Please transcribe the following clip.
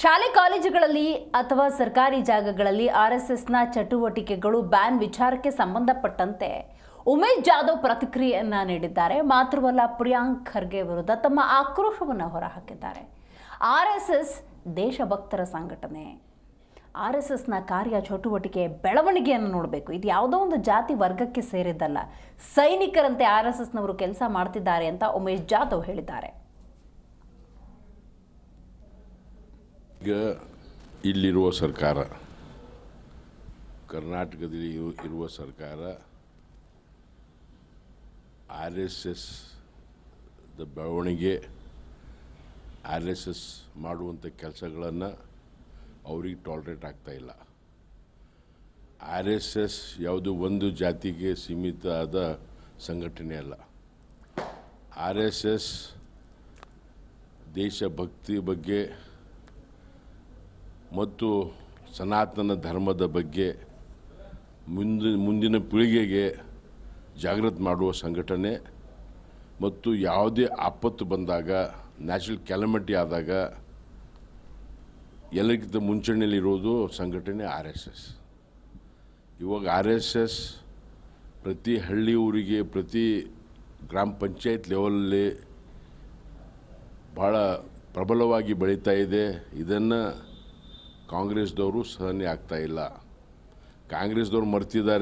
ಶಾಲೆ ಕಾಲೇಜುಗಳಲ್ಲಿ ಅಥವಾ ಸರ್ಕಾರಿ ಜಾಗಗಳಲ್ಲಿ ಆರ್ ಎಸ್ ಎಸ್ನ ಚಟುವಟಿಕೆಗಳು ಬ್ಯಾನ್ ವಿಚಾರಕ್ಕೆ ಸಂಬಂಧಪಟ್ಟಂತೆ ಉಮೇಶ್ ಜಾಧವ್ ಪ್ರತಿಕ್ರಿಯೆಯನ್ನ ನೀಡಿದ್ದಾರೆ. ಮಾತ್ರವಲ್ಲ ಪ್ರಿಯಾಂಕ್ ಖರ್ಗೆ ವಿರುದ್ಧ ತಮ್ಮ ಆಕ್ರೋಶವನ್ನು ಹೊರಹಾಕಿದ್ದಾರೆ. ಎಸ್ ದೇಶಭಕ್ತರ ಸಂಘಟನೆ. ಆರ್ ಎಸ್ ಎಸ್ನ ಕಾರ್ಯ ಚಟುವಟಿಕೆ ಬೆಳವಣಿಗೆಯನ್ನು ನೋಡಬೇಕು. ಇದು ಯಾವುದೋ ಒಂದು ಜಾತಿ ವರ್ಗಕ್ಕೆ ಸೇರಿದ್ದಲ್ಲ. ಸೈನಿಕರಂತೆ ಆರ್ ಎಸ್ ಎಸ್ನವರು ಕೆಲಸ ಮಾಡ್ತಿದ್ದಾರೆ ಅಂತ ಉಮೇಶ್ ಜಾಧವ್ ಹೇಳಿದ್ದಾರೆ. ಈಗ ಇಲ್ಲಿರುವ ಸರ್ಕಾರ, ಕರ್ನಾಟಕದಲ್ಲಿ ಇರುವ ಸರ್ಕಾರ, ಆರ್ ಎಸ್ ಎಸ್ ದ ಬೆಳವಣಿಗೆ, ಆರ್ ಎಸ್ ಎಸ್ ಮಾಡುವಂಥ ಕೆಲಸಗಳನ್ನು ಅವ್ರಿಗೆ ಟಾಲ್ರೇಟ್ ಆಗ್ತಾ ಇಲ್ಲ. ಆರ್ ಎಸ್ ಎಸ್ ಯಾವುದು ಒಂದು ಜಾತಿಗೆ ಸೀಮಿತ ಆದ ಸಂಘಟನೆ ಅಲ್ಲ. ಆರ್ ಎಸ್ ಎಸ್ ದೇಶಭಕ್ತಿ ಬಗ್ಗೆ ಮತ್ತು ಸನಾತನ ಧರ್ಮದ ಬಗ್ಗೆ ಮುಂದಿನ ಮುಂದಿನ ಪೀಳಿಗೆಗೆ ಜಾಗೃತ ಮಾಡುವ ಸಂಘಟನೆ ಮತ್ತು ಯಾವುದೇ ಆಪತ್ತು ಬಂದಾಗ, ನ್ಯಾಚುರಲ್ ಕ್ಯಾಲಮಿಟಿ ಆದಾಗ ಎಲ್ಲಕ್ಕಿಂತ ಮುಂಚೂಣಿಯಲ್ಲಿರೋದು ಸಂಘಟನೆ ಆರ್ ಎಸ್ ಎಸ್. ಇವಾಗ ಆರ್ ಎಸ್ ಎಸ್ ಪ್ರತಿ ಹಳ್ಳಿ ಊರಿಗೆ, ಪ್ರತಿ ಗ್ರಾಮ ಪಂಚಾಯತ್ ಲೆವೆಲಲ್ಲಿ ಭಾಳ ಪ್ರಬಲವಾಗಿ ಬೆಳೀತಾ ಇದೆ. ಇದನ್ನು ಕಾಂಗ್ರೆಸ್ದವರು ಸಹನೆ ಆಗ್ತಾ ಇಲ್ಲ. ಕಾಂಗ್ರೆಸ್ದವ್ರು ಮರ್ತಿದ್ದಾರೆ